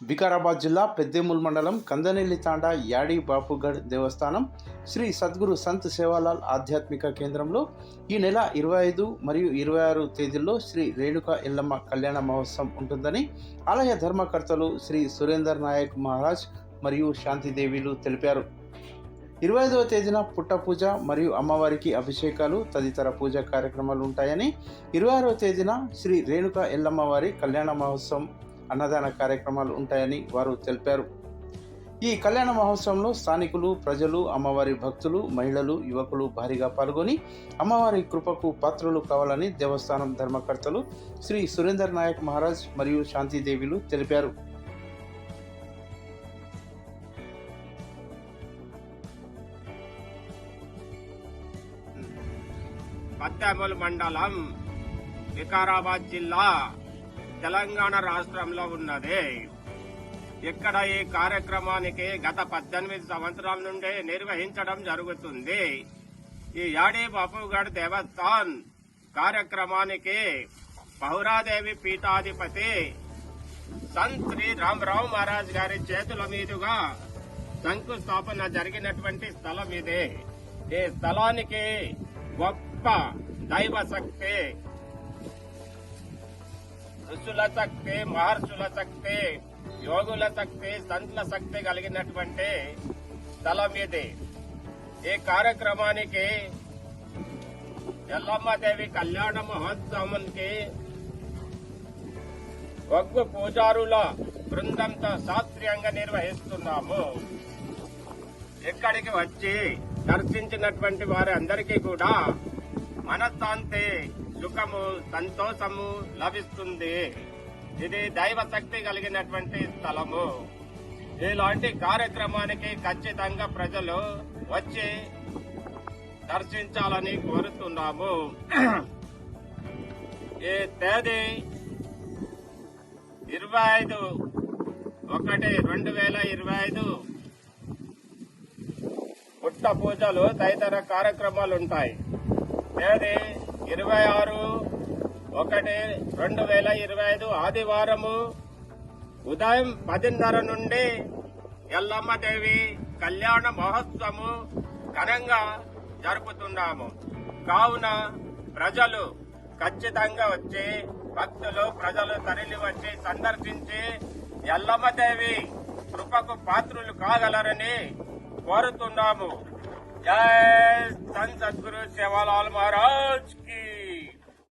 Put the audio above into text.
వికారాబాద్ జిల్లా పెద్దేముల్ మండలం కందనెల్లి తాండా యాడి బాపుగఢ్ దేవస్థానం శ్రీ సద్గురు సంత్ సేవాలాల్ ఆధ్యాత్మిక కేంద్రంలో ఈ నెల ఇరవై ఐదు మరియు ఇరవై ఆరు తేదీల్లో శ్రీ రేణుక ఎల్లమ్మ కళ్యాణ మహోత్సవం ఉంటుందని ఆలయ ధర్మకర్తలు శ్రీ సురేందర్ నాయక్ మహారాజ్ మరియు శాంతిదేవిలు తెలిపారు. ఇరవై ఐదవ తేదీన పుట్ట పూజ మరియు అమ్మవారికి అభిషేకాలు తదితర పూజా కార్యక్రమాలు ఉంటాయని ఇరవై ఆరవ తేదీన శ్రీ రేణుక ఎల్లమ్మ వారి కళ్యాణ మహోత్సవం అన్నదాన కార్యక్రమాలు ఉంటాయని వారు తెలిపారు. ఈ కళ్యాణ మహోత్సవంలో స్థానికులు ప్రజలు అమ్మవారి భక్తులు మహిళలు యువకులు భారీగా పాల్గొని అమ్మవారి కృపకు పాత్రలు కావాలని దేవస్థానం ధర్మకర్తలు శ్రీ సురేందర్ నాయక్ మహారాజ్ మరియు శాంతిదేవిలు తెలిపారు. మండలం వికారాబాద్ జిల్లా తెలంగాణ రాష్ట్రంలో ఉన్నది. ఇక్కడ ఈ కార్యక్రమానికి గత పద్దెనిమిది సంవత్సరాల నుండి నిర్వహించడం జరుగుతుంది. ఈ యాడి బాపుగఢ్ దేవస్థాన్ కార్యక్రమానికి పౌరాదేవి పీఠాధిపతి సంత్ శ్రీ రామరావు మహారాజ్ గారి చేతుల మీదుగా శంకుస్థాపన జరిగినటువంటి స్థలం ఇది. ఈ స్థలానికి గొప్ప దైవ శక్తి ఋషుల శక్తి మహర్షుల శక్తి యోగుల శక్తి సంతుల శక్తి కలిగినటువంటి స్థలం ఇది. ఈ కార్యక్రమానికి ఎల్లమ్మదేవి కళ్యాణ మహోత్సవానికి వగ్గు పూజారుల బృందంతో శాస్త్రీయంగా నిర్వహిస్తున్నాము. ఇక్కడికి వచ్చి దర్శించినటువంటి వారి అందరికీ కూడా మనశ్శాంతి. సుఖము సంతోషము లభిస్తుంది. ఇది దైవ శక్తి కలిగినటువంటి స్థలము. ఇలాంటి కార్యక్రమానికి ఖచ్చితంగా ప్రజలు వచ్చి దర్శించాలని కోరుతున్నాము. ఈ తేదీ ఇరవై ఐదు ఒకటి రెండు వేల ఇరవై ఐదు పుట్ట పూజలు తదితర కార్యక్రమాలు ఉంటాయి. తేదీ ఇరవై ఆరు ఒకటి రెండు వేల ఇరవై ఐదు ఆదివారము ఉదయం పదిన్నర నుండి ఎల్లమ్మదేవి కళ్యాణ మహోత్సవము ఘనంగా జరుపుతున్నాము. కావున ప్రజలు ఖచ్చితంగా వచ్చి భక్తులు ప్రజలు తరలి వచ్చి సందర్శించి ఎల్లమ్మదేవి కృపకు పాత్రులు కాగలరని కోరుతున్నాము. జై సన్ సద్గురు సేవాలాల్ మహారాజ్కి